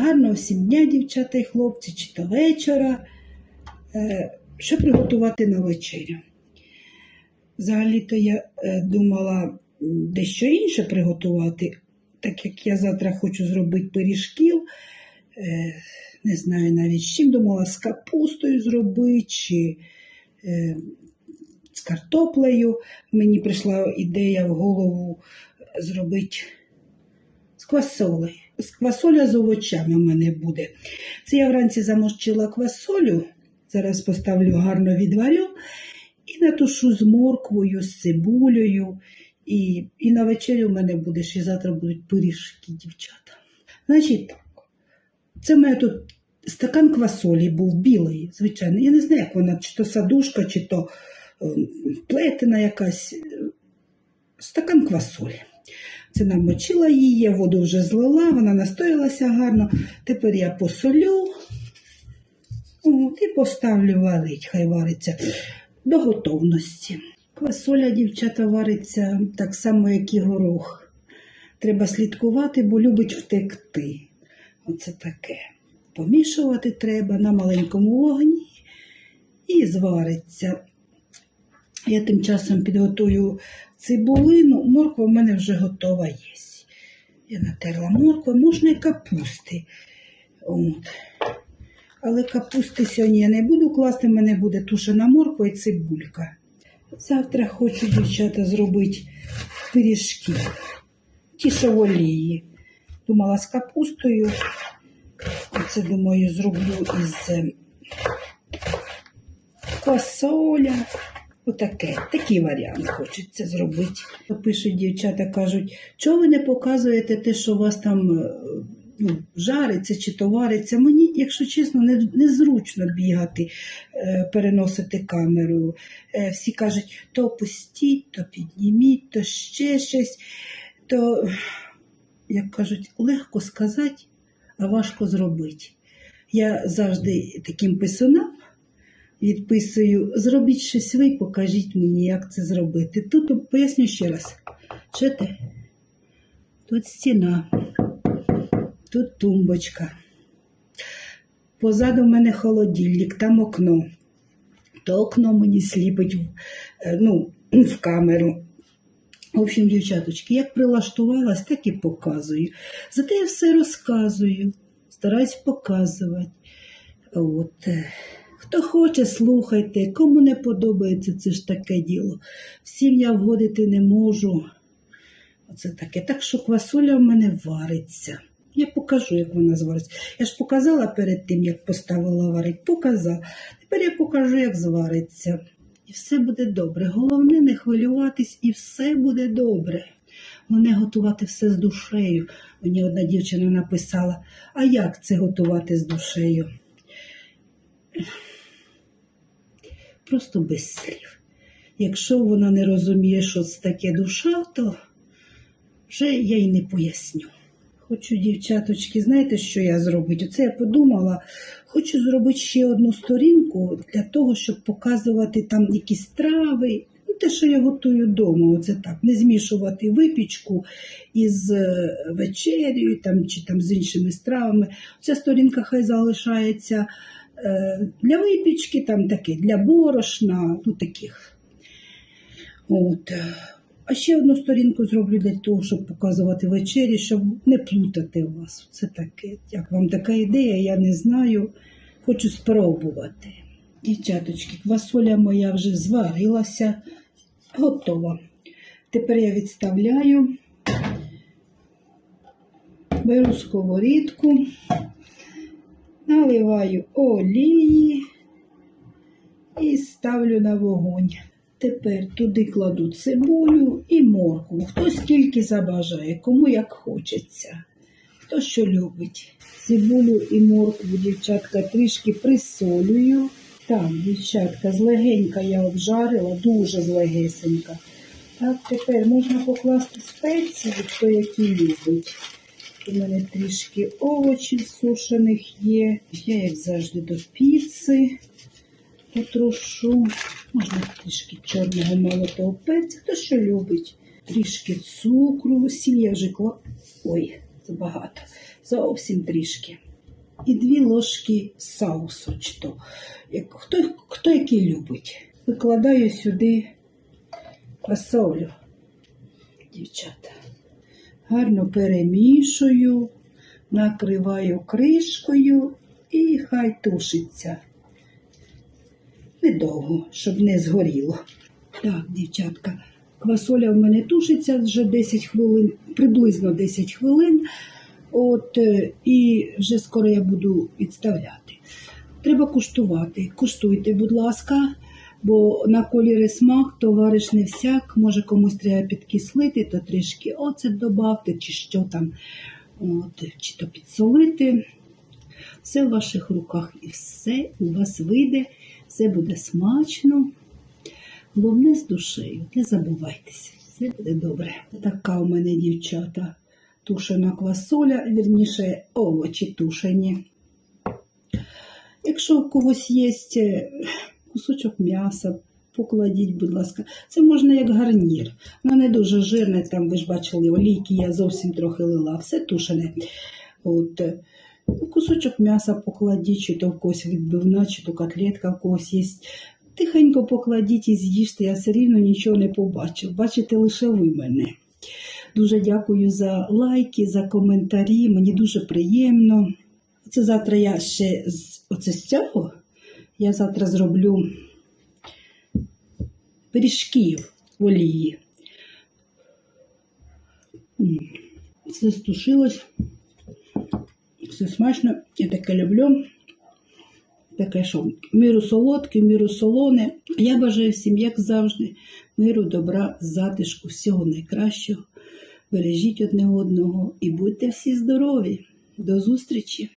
гарного всім дня, дівчата і хлопці, чи то вечора. Е, Що приготувати на вечерю? Взагалі-то я е, думала дещо інше приготувати, так як я завтра хочу зробити пиріжків. Е, Не знаю навіть з чим думала з капустою зробити, чи з картоплею. Мені прийшла ідея в голову зробити з квасолею. З квасоля з овочами в мене буде. Це я вранці замочила квасолю. Зараз поставлю гарно відварю і натушу з морквою, з цибулею. І, і на вечерю в мене буде, ще завтра будуть пиріжки, дівчата. Значить так, це мене тут стакан квасолі був білий, звичайно. Я не знаю, як вона, чи то садушка, чи то е, плетена якась. Стакан квасолі. Це намочила її, воду вже злила, вона настоялася гарно. Тепер я посолю от, і поставлю варить, хай вариться до готовності. Квасоля, дівчата, вариться так само, як і горох. Треба слідкувати, бо любить втекти. Оце таке. Помішувати треба на маленькому вогні і звариться. Я тим часом підготую цибулину. Морква в мене вже готова є. Я натерла моркву, можна і капусти. От. Але капусти сьогодні я не буду класти, в мене буде тушена морква і цибулька. Завтра хочу, дівчата, зробити пиріжки. Ті, в олії. Думала з капустою. Оце, думаю, зроблю із е, квасоля. Отаке, такий варіант хочеться зробити. Пишуть дівчата, кажуть, чого ви не показуєте те, що у вас там е, ну, жариться чи то вариться. Мені, якщо чесно, не, незручно бігати, е, переносити камеру. Е, всі кажуть, то опустіть, то підніміть, то ще щось. То, як кажуть, легко сказати, а важко зробити. Я завжди таким писунам відписую, зробіть щось ви, покажіть мені, як це зробити. Тут поясню ще раз. Чуєте? Тут стіна, тут тумбочка. Позаду в мене холодильник, там окно. То окно мені сліпить е, ну, в камеру. В общем, дівчаточки, як прилаштувалась, так і показую. Зате я все розказую, стараюсь показувати. От. Хто хоче, слухайте, кому не подобається, це ж таке діло. Всім я вгодити не можу. Оце таке. Так що квасоля в мене вариться. Я покажу, як вона звариться. Я ж показала перед тим, як поставила варить. Показала. Тепер я покажу, як звариться. І все буде добре. Головне не хвилюватись, і все буде добре. Головне готувати все з душею. Мені одна дівчина написала, а як це готувати з душею? Просто без слів. Якщо вона не розуміє, що це таке душа, то вже я й не поясню. Хочу, дівчаточки, знаєте, що я зробити? Оце я подумала, хочу зробити ще одну сторінку для того, щоб показувати там якісь трави. Ну, те, що я готую вдома, оце так, не змішувати випічку із е, вечерю там, чи там з іншими стравами. Ця сторінка хай залишається для випічки, там таке, для борошна, ну таких. От. е, А ще одну сторінку зроблю для того, щоб показувати вечері, щоб не плутати вас. Це таке. Як вам така ідея, я не знаю. Хочу спробувати. Дівчаточки, квасоля моя вже зварилася, готова. Тепер я відставляю, беру сковорідку, наливаю олії і ставлю на вогонь. Тепер туди кладу цибулю і моркву. Хто скільки забажає, кому як хочеться, хто що любить. Цибулю і моркву, дівчатка, трішки присолюю. Так, дівчатка, злегенька я обжарила, дуже злегесенька. Так, тепер можна покласти спеції, хто які любить. У мене трішки овочів сушених є. Я, як завжди, до піци потрошу. Можна трішки чорного молотого перця, хто що любить. Трішки цукру, сіль я вже кла... Ой, забагато. Зовсім трішки. і дві ложки соусу. Чи то, хто, хто який любить. Викладаю сюди фасолю, дівчата. Гарно перемішую, накриваю кришкою і хай тушиться. Недовго, щоб не згоріло. Так, дівчатка, квасоля в мене тушиться вже 10 хвилин, приблизно 10 хвилин. От, е, і вже скоро я буду відставляти. Треба куштувати. Куштуйте, будь ласка, бо на кольори смак товариш не всяк. Може комусь треба підкислити, то трішки оцет додати, чи що там, от, чи то підсолити. Все в ваших руках і все у вас вийде, все буде смачно. Головне з душею, не забувайтеся, все буде добре. Така у мене дівчата тушена квасоля, вірніше овочі тушені. Якщо у когось є кусочок м'яса, покладіть, будь ласка, це можна як гарнір. Воно не дуже жирне, там ви ж бачили, олійки я зовсім трохи лила, все тушене. От, е, кусочок м'яса покладіть, чи то в когось відбивна, чи то котлетка в когось є. Тихенько покладіть і з'їжте, я все рівно нічого не побачив. Бачите лише ви мене. Дуже дякую за лайки, за коментарі. Мені дуже приємно. Це завтра я ще з, оце з цього. Я завтра зроблю пиріжків в олії. Все стушилось. Все смачно. Я таке люблю. Таке, що міру солодке, міру солоне. Я бажаю всім, як завжди, миру, добра, затишку, всього найкращого. Бережіть одне одного і будьте всі здорові. До зустрічі!